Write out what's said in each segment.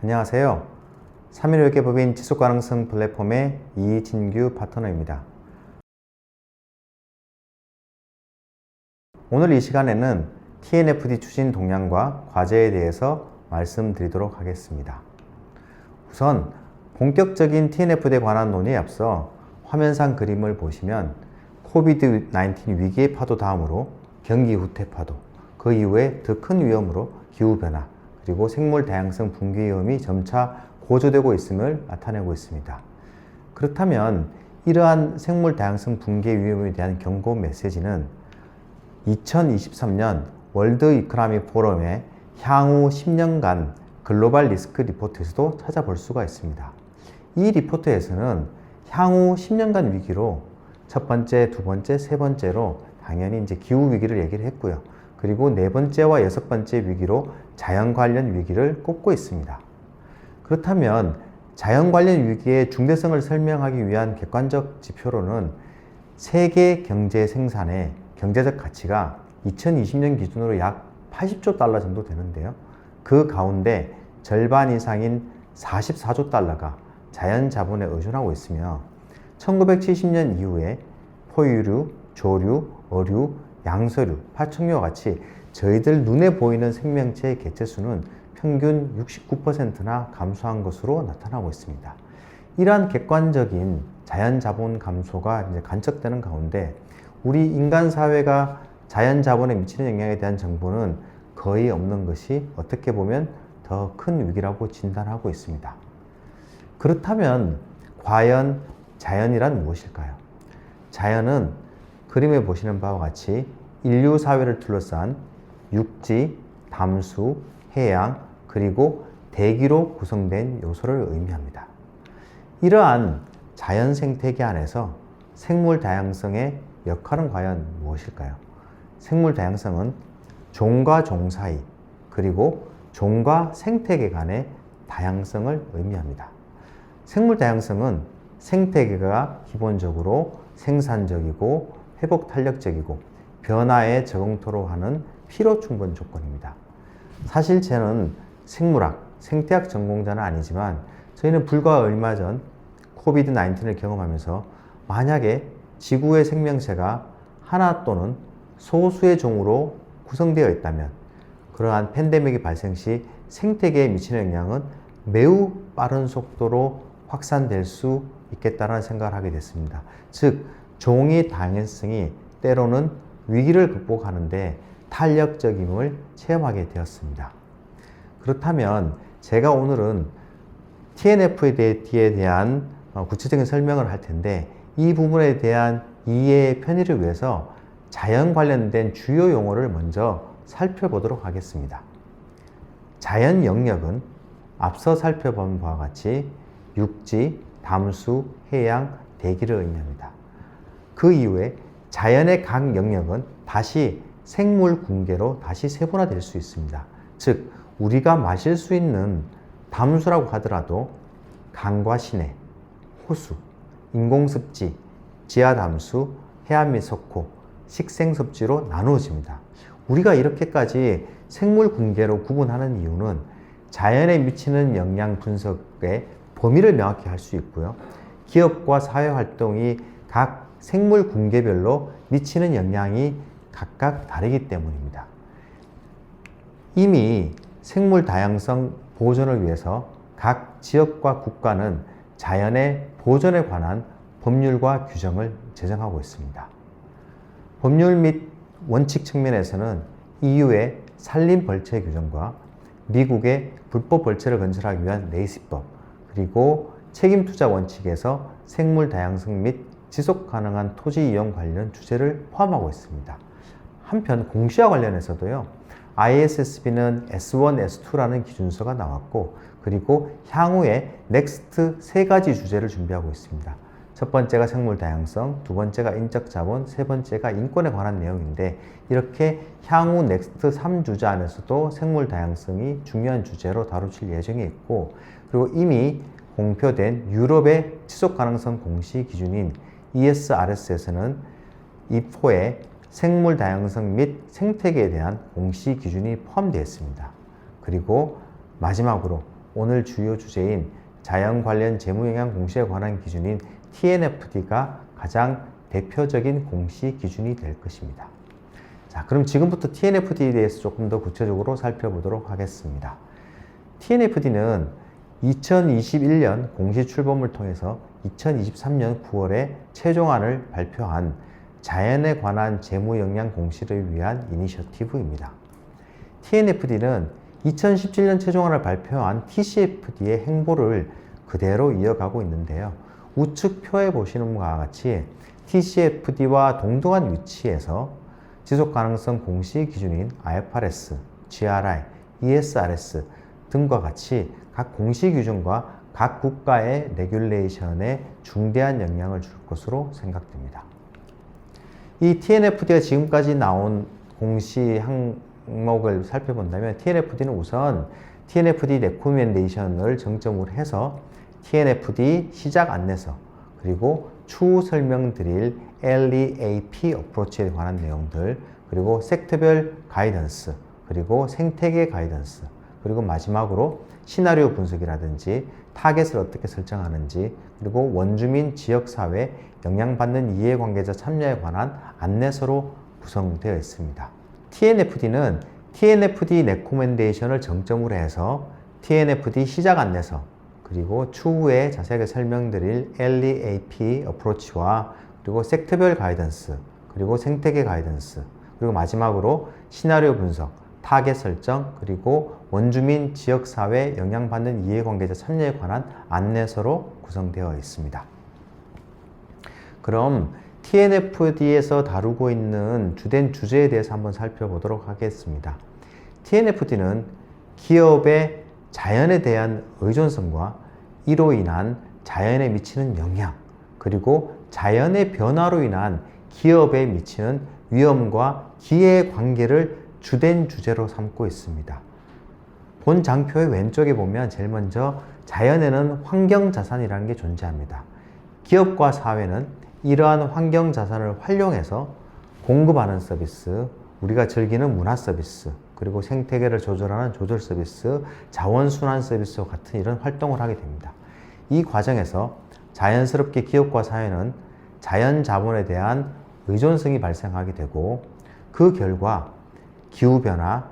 안녕하세요. 3.15 법인 지속가능성 플랫폼의 이진규 파트너입니다. 오늘 이 시간에는 TNFD 추진 동향과 과제에 대해서 말씀드리도록 하겠습니다. 우선 본격적인 TNFD에 관한 논의에 앞서 화면상 그림을 보시면 코비드-19 위기의 파도 다음으로 경기 후퇴 파도, 그 이후에 더 큰 위험으로 기후변화, 그리고 생물 다양성 붕괴 위험이 점차 고조되고 있음을 나타내고 있습니다. 그렇다면 이러한 생물 다양성 붕괴 위험에 대한 경고 메시지는 2023년 월드 이코노미 포럼의 향후 10년간 글로벌 리스크 리포트에서도 찾아볼 수가 있습니다. 이 리포트에서는 향후 10년간 위기로 첫 번째, 두 번째, 세 번째로 당연히 이제 기후 위기를 얘기를 했고요. 그리고 네 번째와 여섯 번째 위기로 자연 관련 위기를 꼽고 있습니다. 그렇다면 자연 관련 위기의 중대성을 설명하기 위한 객관적 지표로는 세계 경제 생산의 경제적 가치가 2020년 기준으로 약 80조 달러 정도 되는데요. 그 가운데 절반 이상인 44조 달러가 자연 자본에 의존하고 있으며 1970년 이후에 포유류, 조류, 어류, 양서류, 파충류와 같이 저희들 눈에 보이는 생명체의 개체 수는 평균 69%나 감소한 것으로 나타나고 있습니다. 이러한 객관적인 자연 자본 감소가 이제 간척되는 가운데 우리 인간 사회가 자연 자본에 미치는 영향에 대한 정보는 거의 없는 것이 어떻게 보면 더 큰 위기라고 진단하고 있습니다. 그렇다면 과연 자연이란 무엇일까요? 자연은 그림에 보시는 바와 같이 인류 사회를 둘러싼 육지, 담수, 해양, 그리고 대기로 구성된 요소를 의미합니다. 이러한 자연 생태계 안에서 생물 다양성의 역할은 과연 무엇일까요? 생물 다양성은 종과 종 사이, 그리고 종과 생태계 간의 다양성을 의미합니다. 생물 다양성은 생태계가 기본적으로 생산적이고 회복 탄력적이고 변화에 적응토록 하는 필요 충분 조건입니다. 사실 저는 생물학, 생태학 전공자는 아니지만 저희는 불과 얼마 전 코비드 19을 경험하면서 만약에 지구의 생명체가 하나 또는 소수의 종으로 구성되어 있다면 그러한 팬데믹이 발생 시 생태계에 미치는 영향은 매우 빠른 속도로 확산될 수 있겠다는 생각을 하게 됐습니다. 즉, 종의 다양성이 때로는 위기를 극복하는데 탄력적임을 체험하게 되었습니다. 그렇다면 제가 오늘은 TNF에 대한 어, 구체적인 설명을 할 텐데 이 부분에 대한 이해의 편의를 위해서 자연 관련된 주요 용어를 먼저 살펴보도록 하겠습니다. 자연 영역은 앞서 살펴본 바와 같이 육지, 담수, 해양, 대기를 의미합니다. 그 이후에 자연의 각 영역은 다시 생물 군계로 다시 세분화될 수 있습니다. 즉, 우리가 마실 수 있는 담수라고 하더라도 강과 시내, 호수, 인공습지, 지하담수, 해안 및 석호, 식생섭지로 나누어집니다. 우리가 이렇게까지 생물 군계로 구분하는 이유는 자연에 미치는 영향 분석의 범위를 명확히 할 수 있고요. 기업과 사회 활동이 각 생물 군계별로 미치는 영향이 각각 다르기 때문입니다. 이미 생물 다양성 보존을 위해서 각 지역과 국가는 자연의 보존에 관한 법률과 규정을 제정하고 있습니다. 법률 및 원칙 측면에서는 EU의 산림 벌채 규정과 미국의 불법 벌채를 건설하기 위한 레이시법, 그리고 책임 투자 원칙에서 생물 다양성 및 지속 가능한 토지 이용 관련 주제를 포함하고 있습니다. 한편 공시와 관련해서도요. ISSB는 S1, S2라는 기준서가 나왔고 그리고 향후에 넥스트 세 가지 주제를 준비하고 있습니다. 첫 번째가 생물 다양성, 두 번째가 인적 자본, 세 번째가 인권에 관한 내용인데 이렇게 향후 넥스트 3주제 안에서도 생물 다양성이 중요한 주제로 다루칠 예정이 있고 그리고 이미 공표된 유럽의 지속 가능성 공시 기준인 ESRS에서는 이4에 생물 다양성 및 생태계에 대한 공시 기준이 포함되어 있습니다. 그리고 마지막으로 오늘 주요 주제인 자연 관련 재무 영향 공시에 관한 기준인 TNFD가 가장 대표적인 공시 기준이 될 것입니다. 자, 그럼 지금부터 TNFD에 대해서 조금 더 구체적으로 살펴보도록 하겠습니다. TNFD는 2021년 공시 출범을 통해서 2023년 9월에 최종안을 발표한 자연에 관한 재무 영향 공시를 위한 이니셔티브입니다. TNFD는 2017년 최종안을 발표한 TCFD의 행보를 그대로 이어가고 있는데요. 우측 표에 보시는 것과 같이 TCFD와 동등한 위치에서 지속 가능성 공시 기준인 IFRS, GRI, ESRS 등과 같이 각 공시 기준과 각 국가의 레귤레이션에 중대한 영향을 줄 것으로 생각됩니다. 이 TNFD가 지금까지 나온 공시 항목을 살펴본다면 TNFD는 우선 TNFD 레코멘데이션을 정점으로 해서 TNFD 시작 안내서 그리고 추후 설명드릴 LEAP 어프로치에 관한 내용들 그리고 섹터별 가이던스 그리고 생태계 가이던스 그리고 마지막으로 시나리오 분석이라든지 타겟을 어떻게 설정하는지 그리고 원주민 지역사회 영향받는 이해관계자 참여에 관한 안내서로 구성되어 있습니다. TNFD는 TNFD 레코멘데이션을 정점으로 해서 TNFD 시작 안내서 그리고 추후에 자세하게 설명드릴 LEAP 어프로치와 그리고 섹터별 가이던스 그리고 생태계 가이던스 그리고 마지막으로 시나리오 분석 타겟 설정 그리고 원주민 지역사회 영향받는 이해관계자 참여에 관한 안내서로 구성되어 있습니다. 그럼 TNFD에서 다루고 있는 주된 주제에 대해서 한번 살펴보도록 하겠습니다. TNFD는 기업의 자연에 대한 의존성과 이로 인한 자연에 미치는 영향, 그리고 자연의 변화로 인한 기업에 미치는 위험과 기회 관계를 주된 주제로 삼고 있습니다. 본 장표의 왼쪽에 보면 제일 먼저 자연에는 환경 자산이라는 게 존재합니다. 기업과 사회는 이러한 환경 자산을 활용해서 공급하는 서비스, 우리가 즐기는 문화 서비스, 그리고 생태계를 조절하는 조절 서비스, 자원순환 서비스와 같은 이런 활동을 하게 됩니다. 이 과정에서 자연스럽게 기업과 사회는 자연 자본에 대한 의존성이 발생하게 되고 그 결과 기후변화,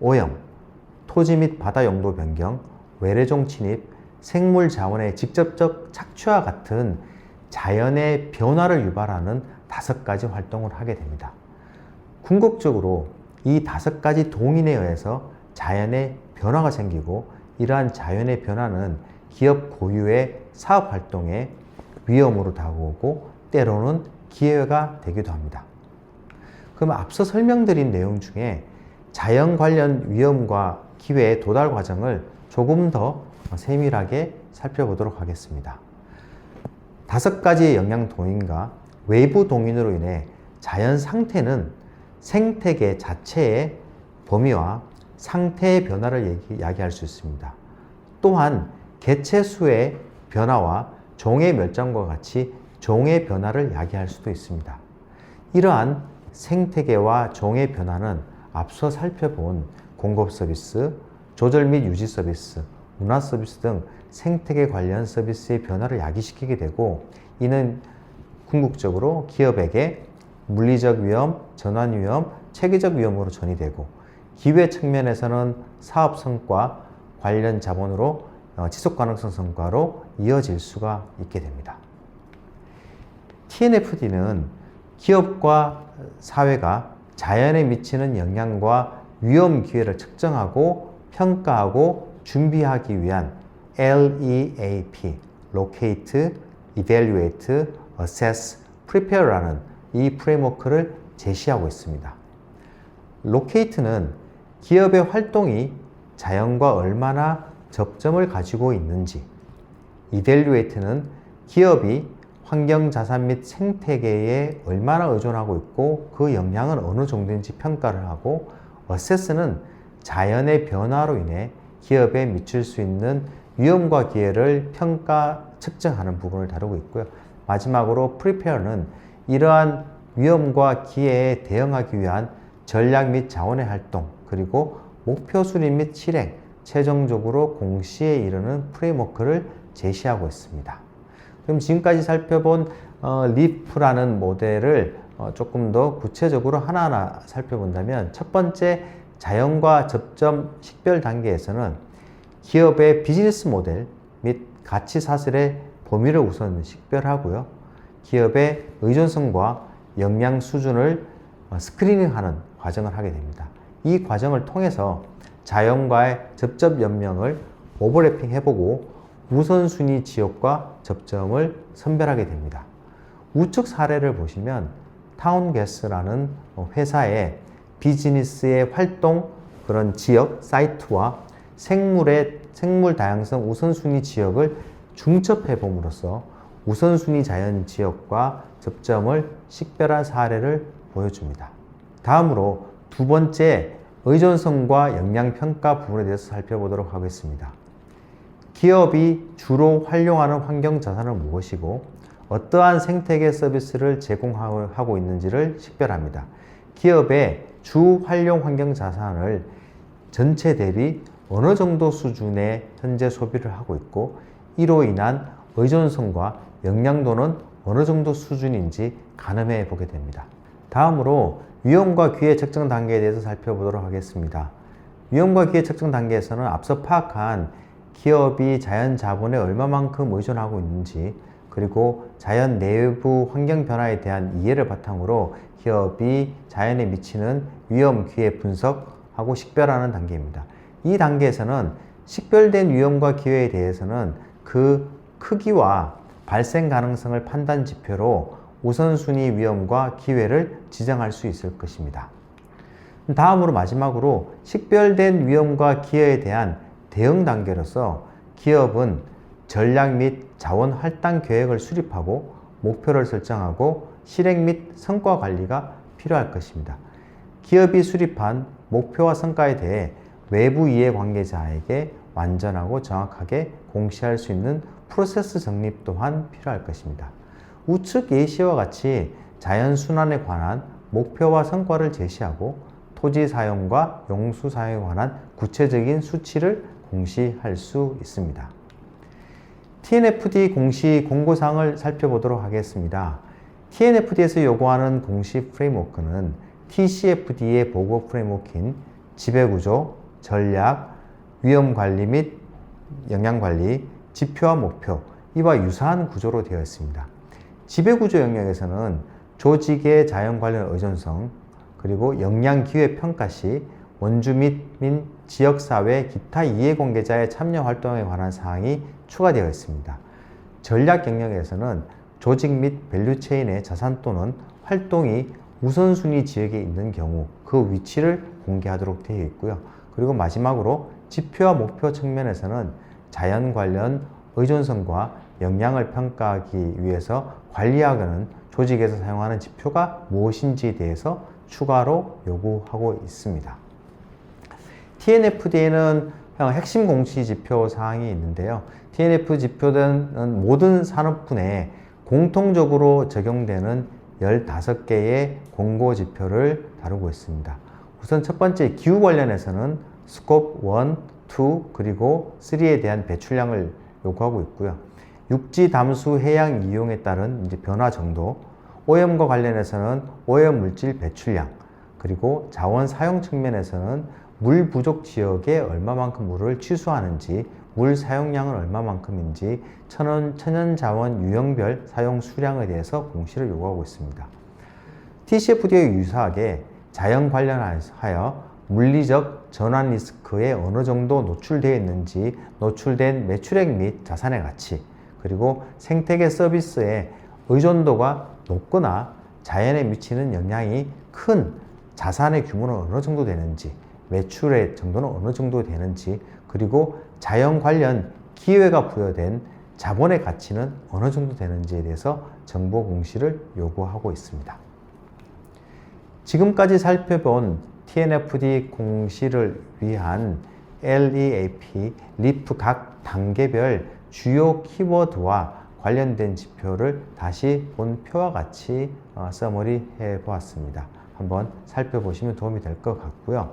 오염, 토지 및 바다 용도 변경, 외래종 침입, 생물 자원의 직접적 착취와 같은 자연의 변화를 유발하는 다섯 가지 활동을 하게 됩니다. 궁극적으로 이 다섯 가지 동인에 의해서 자연의 변화가 생기고 이러한 자연의 변화는 기업 고유의 사업 활동에 위험으로 다가오고 때로는 기회가 되기도 합니다. 그럼 앞서 설명드린 내용 중에 자연 관련 위험과 기회의 도달 과정을 조금 더 세밀하게 살펴보도록 하겠습니다. 다섯 가지의 영향 동인과 외부 동인으로 인해 자연 상태는 생태계 자체의 범위와 상태의 변화를 얘기, 이야기할 수 있습니다. 또한 개체 수의 변화와 종의 멸종과 같이 종의 변화를 야기할 수도 있습니다. 이러한 생태계와 종의 변화는 앞서 살펴본 공급 서비스, 조절 및 유지 서비스, 문화 서비스 등 생태계 관련 서비스의 변화를 야기시키게 되고 이는 궁극적으로 기업에게 물리적 위험, 전환 위험, 체계적 위험으로 전이되고 기회 측면에서는 사업 성과, 관련 자본으로 어, 지속 가능성 성과로 이어질 수가 있게 됩니다. TNFD는 기업과 사회가 자연에 미치는 영향과 위험 기회를 측정하고 평가하고 준비하기 위한 LEAP, Locate, Evaluate, Assess, Prepare라는 이 프레임워크를 제시하고 있습니다. Locate는 기업의 활동이 자연과 얼마나 접점을 가지고 있는지, Evaluate는 기업이 환경 자산 및 생태계에 얼마나 의존하고 있고 그 영향은 어느 정도인지 평가를 하고 어세스는 자연의 변화로 인해 기업에 미칠 수 있는 위험과 기회를 평가 측정하는 부분을 다루고 있고요. 마지막으로 프리페어는 이러한 위험과 기회에 대응하기 위한 전략 및 자원의 활동 그리고 목표 수립 및 실행 최종적으로 공시에 이르는 프레임워크를 제시하고 있습니다. 그럼 지금까지 살펴본 어, 리프라는 모델을 어, 조금 더 구체적으로 하나하나 살펴본다면 첫 번째 자연과 접점 식별 단계에서는 기업의 비즈니스 모델 및 가치 사슬의 범위를 우선 식별하고요. 기업의 의존성과 역량 수준을 어, 스크리닝하는 과정을 하게 됩니다. 이 과정을 통해서 자연과의 접점 연명을 오버래핑 해보고 우선순위 지역과 접점을 선별하게 됩니다. 우측 사례를 보시면 타운게스라는 회사의 비즈니스의 활동 그런 지역 사이트와 생물의 생물 다양성 우선순위 지역을 중첩해 봄으로써 우선순위 자연 지역과 접점을 식별한 사례를 보여줍니다. 다음으로 두 번째 의존성과 역량 평가 부분에 대해서 살펴보도록 하겠습니다. 기업이 주로 활용하는 환경 자산은 무엇이고 어떠한 생태계 서비스를 제공하고 있는지를 식별합니다. 기업의 주 활용 환경 자산을 전체 대비 어느 정도 수준의 현재 소비를 하고 있고 이로 인한 의존성과 영양도는 어느 정도 수준인지 가늠해 보게 됩니다. 다음으로 위험과 기회 측정 단계에 대해서 살펴보도록 하겠습니다. 위험과 기회 측정 단계에서는 앞서 파악한 기업이 자연 자본에 얼마만큼 의존하고 있는지 그리고 자연 내부 환경 변화에 대한 이해를 바탕으로 기업이 자연에 미치는 위험 기회 분석하고 식별하는 단계입니다. 이 단계에서는 식별된 위험과 기회에 대해서는 그 크기와 발생 가능성을 판단 지표로 우선순위 위험과 기회를 지정할 수 있을 것입니다. 다음으로 마지막으로 식별된 위험과 기회에 대한 대응 단계로서 기업은 전략 및 자원 할당 계획을 수립하고 목표를 설정하고 실행 및 성과 관리가 필요할 것입니다. 기업이 수립한 목표와 성과에 대해 외부 이해 관계자에게 완전하고 정확하게 공시할 수 있는 프로세스 정립 또한 필요할 것입니다. 우측 예시와 같이 자연 순환에 관한 목표와 성과를 제시하고 토지 사용과 용수 사용에 관한 구체적인 수치를 공시할 수 있습니다. TNFD 공시 공고사항을 살펴보도록 하겠습니다. TNFD에서 요구하는 공시 프레임워크는 TCFD의 보고 프레임워크인 지배구조, 전략, 위험관리 및 영양관리, 지표와 목표, 이와 유사한 구조로 되어 있습니다. 지배구조 영역에서는 조직의 자연 관련 의존성, 그리고 역량 기회 평가 시 원주 및 지역사회 기타 이해관계자의 참여 활동에 관한 사항이 추가되어 있습니다. 전략 영역에서는 조직 및 밸류체인의 자산 또는 활동이 우선순위 지역에 있는 경우 그 위치를 공개하도록 되어 있고요. 그리고 마지막으로 지표와 목표 측면에서는 자연 관련 의존성과 역량을 평가하기 위해서 관리하는 조직에서 사용하는 지표가 무엇인지에 대해서 추가로 요구하고 있습니다. TNFD에는 핵심 공시 지표 사항이 있는데요. TNF 지표는 모든 산업분에 공통적으로 적용되는 15개의 공고 지표를 다루고 있습니다. 우선 첫 번째 기후 관련해서는 스콥 1, 2 그리고 3에 대한 배출량을 요구하고 있고요. 육지 담수 해양 이용에 따른 이제 변화 정도, 오염과 관련해서는 오염 물질 배출량, 그리고 자원 사용 측면에서는 물 부족 지역에 얼마만큼 물을 취수하는지, 물 사용량은 얼마만큼인지, 천연, 천연 자원 유형별 사용 수량에 대해서 공시를 요구하고 있습니다. TCFD와 유사하게 자연 관련하여 물리적 전환 리스크에 어느 정도 노출되어 있는지 노출된 매출액 및 자산의 가치 그리고 생태계 서비스의 의존도가 높거나 자연에 미치는 영향이 큰 자산의 규모는 어느 정도 되는지 매출의 정도는 어느 정도 되는지 그리고 자연 관련 기회가 부여된 자본의 가치는 어느 정도 되는지에 대해서 정보 공시를 요구하고 있습니다. 지금까지 살펴본 TNFD 공시를 위한 LEAP, 리프 각 단계별 주요 키워드와 관련된 지표를 다시 본 표와 같이 어, 서머리 해 보았습니다. 한번 살펴보시면 도움이 될 것 같고요.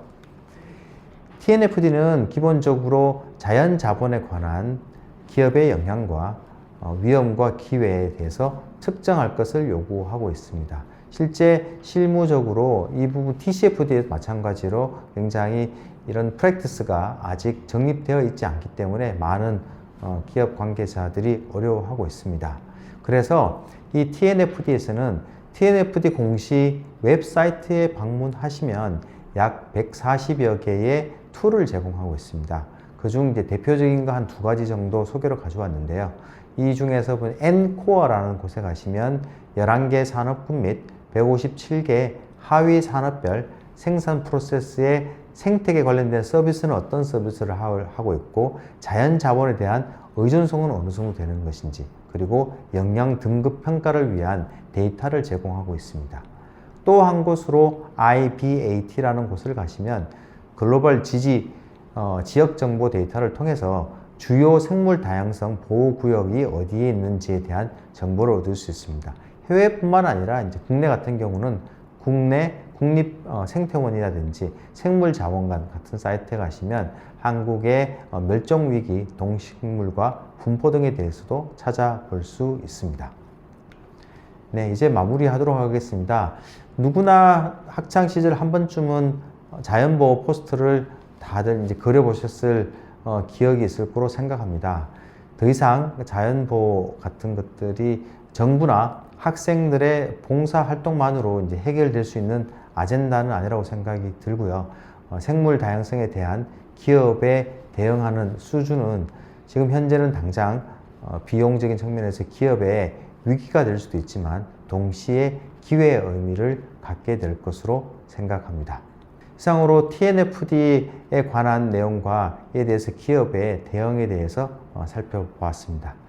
TNFD는 기본적으로 자연 자본에 관한 기업의 영향과 어, 위험과 기회에 대해서 측정할 것을 요구하고 있습니다. 실제 실무적으로 이 부분 TCFD에도 마찬가지로 굉장히 이런 프랙티스가 아직 정립되어 있지 않기 때문에 많은 어, 기업 관계자들이 어려워하고 있습니다. 그래서 이 TNFD에서는 TNFD 공식 웹사이트에 방문하시면 약 140여 개의 툴을 제공하고 있습니다. 그중 이제 대표적인 거 한 두 가지 정도 소개로 가져왔는데요. 이 중에서 본 N코어라는 곳에 가시면 11개 산업군 및 157개 하위 산업별 생산 프로세스의 생태계 관련된 서비스는 어떤 서비스를 하- 하고 있고 자연 자본에 대한 의존성은 어느 정도 되는 것인지 그리고 영양 등급 평가를 위한 데이터를 제공하고 있습니다. 또 한 곳으로 IBAT라는 곳을 가시면 글로벌 지지 어, 지역 정보 데이터를 통해서 주요 생물 다양성 보호 구역이 어디에 있는지에 대한 정보를 얻을 수 있습니다. 해외뿐만 아니라 이제 국내 같은 경우는 국내 국립 어, 생태원이라든지 생물 자원관 같은 사이트에 가시면 한국의 어, 멸종 위기 동식물과 분포 등에 대해서도 찾아볼 수 있습니다. 네, 이제 마무리하도록 하겠습니다. 누구나 학창 시절 한 번쯤은 자연보호 포스터를 다들 이제 그려보셨을 어, 기억이 있을 거로 생각합니다. 더 이상 자연보호 같은 것들이 정부나 학생들의 봉사 활동만으로 이제 해결될 수 있는 아젠다는 아니라고 생각이 들고요. 어, 생물 다양성에 대한 기업에 대응하는 수준은 지금 현재는 당장 어, 비용적인 측면에서 기업의 위기가 될 수도 있지만 동시에 기회의 의미를 갖게 될 것으로 생각합니다. 이상으로 TNFD에 관한 내용과 이에 대해서 기업의 대응에 대해서 어, 살펴보았습니다.